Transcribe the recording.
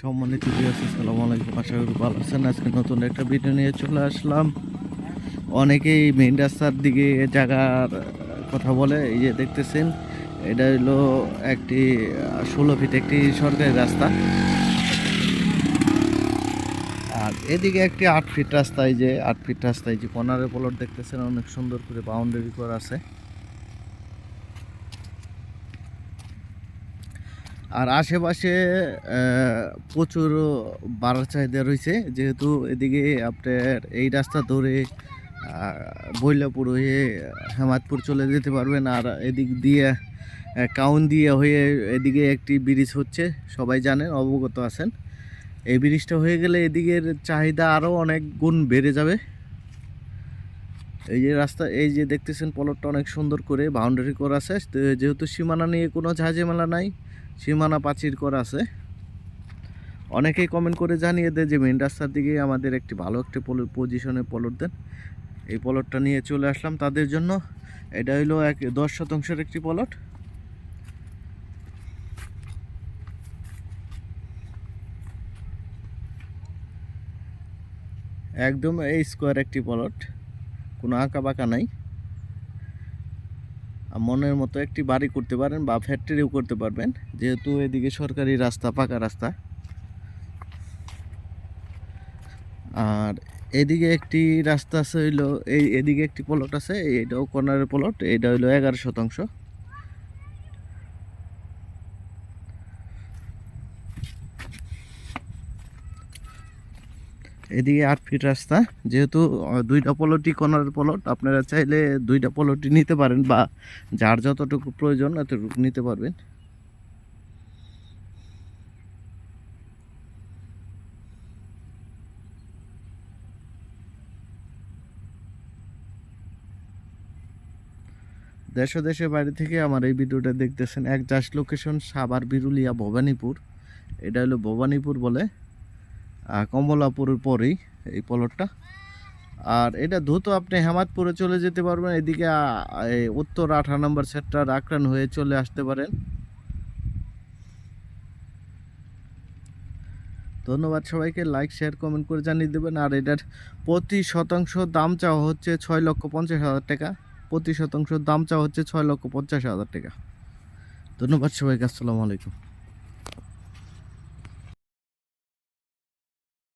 সম্মানিত আসসালামু আলাইকুম। আশা করি ভালো আছেন। আজকে নতুন একটা ভিডিও নিয়ে চলে আসলাম। অনেকেই মেইন রাস্তার দিকে জায়গার কথা বলে। এই যে দেখতেছেন, এটা হলো একটি ষোলো ফিট একটি সরকারি রাস্তা। আর এদিকে একটি আট ফিট রাস্তা, এই যে আট ফিট রাস্তায় যে কর্নারের প্লট দেখতেছেন, অনেক সুন্দর করে বাউন্ডারি করা আছে। আর আশেপাশে প্রচুর বাড়ার চাহিদা রয়েছে। যেহেতু এদিকে আপনার এই রাস্তা ধরে বৈলাপুর হয়ে হেমাদপুর চলে যেতে পারবেন। আর এদিক দিয়ে কাউন দিয়ে হয়ে এদিকে একটি ব্রিজ হচ্ছে। সবাই জানেন, অবগত আছেন। এই ব্রিজটা হয়ে গেলে এদিকের চাহিদা আরও অনেক গুণ বেড়ে যাবে। এই যে রাস্তা, এই যে দেখতেছেন পলটটা অনেক সুন্দর করে বাউন্ডারি করা আছে। যেহেতু সীমানা নিয়ে কোনো ঝাঁঝেমেলা নাই সীমানা প্রাচীর করা আছে। অনেকেই কমেন্ট করে জানিয়ে দেয় যে মেন রাস্তার দিকে আমাদের একটি ভালো একটি পজিশনে পলট দেন। এই পলটটা নিয়ে চলে আসলাম তাদের জন্য। এটা হইল এক, দশ শতাংশের একটি পলট একদম এই স্কোয়ার একটি পলট কোনো আঁকা বাঁকা নাই। মনের মতো একটি বাড়ি করতে পারেন বা ফ্যাক্টরিও করতে পারবেন। যেহেতু এদিকে সরকারি রাস্তা, পাকা রাস্তা। আর এদিকে একটি রাস্তা আছে হইল, এই এদিকে একটি প্লট আছে, এইটাও কর্নারের প্লট এটা হইল এগারো শতাংশ। এদিকে আট ফিট রাস্তা। যেহেতু দুইটা পলটই কর্নারের পলট, আপনারা চাইলে দুইটা পলটই নিতে পারেন বা যার যতটুকু প্রয়োজন এতটুকু নিতে পারবেন। দেশ ও দেশের বাইরে থেকে আমার এই ভিডিওটা দেখতেছেন এক জাস্ট লোকেশন সাভার, বিরুলিয়া, ভবানীপুর। এটা হলো ভবানীপুর বলে। কমলাপুরের পরেই এই পলটটা। আর এটা দ্রুত আপনি হেমাদপুরে চলে যেতে পারবেন। এদিকে উত্তর আঠারো নম্বর সেক্টর আক্রান হয়ে চলে আসতে পারেন। ধন্যবাদ সবাইকে। লাইক শেয়ার কমেন্ট করে জানিয়ে দেবেন। আর এটার প্রতি শতাংশ দাম চাওয়া হচ্ছে ছয় লক্ষ পঞ্চাশ হাজার টাকা। প্রতি শতাংশ দাম চাওয়া হচ্ছে ছয় লক্ষ পঞ্চাশ হাজার টাকা। ধন্যবাদ সবাইকে। আসসালামু আলাইকুম।